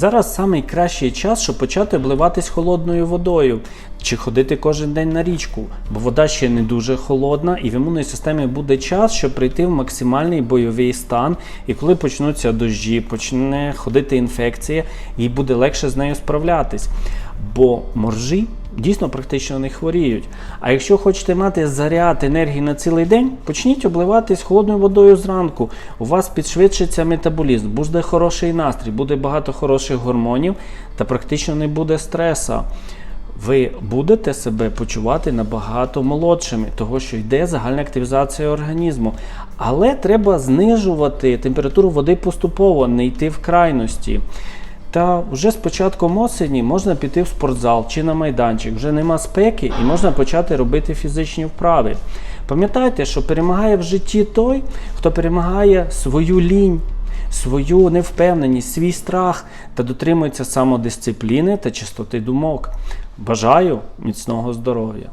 Зараз найкращий час, щоб почати обливатись холодною водою чи ходити кожен день на річку, бо вода ще не дуже холодна, і в імунній системі буде час, щоб прийти в максимальний бойовий стан. І коли почнуться дощі, почне ходити інфекція, їй буде легше з нею справлятись. Бо моржі дійсно практично не хворіють. А якщо хочете мати заряд енергії на цілий день, почніть обливатись холодною водою зранку. У вас підшвидшиться метаболізм, буде хороший настрій, буде багато хороших гормонів та практично не буде стреса. Ви будете себе почувати набагато молодшими, того що йде загальна активізація організму. Але треба знижувати температуру води поступово, не йти в крайності. Та вже з початком осені можна піти в спортзал чи на майданчик. Вже нема спеки і можна почати робити фізичні вправи. Пам'ятайте, що перемагає в житті той, хто перемагає свою лінь, свою невпевненість, свій страх та дотримується самодисципліни та чистоти думок. Бажаю міцного здоров'я!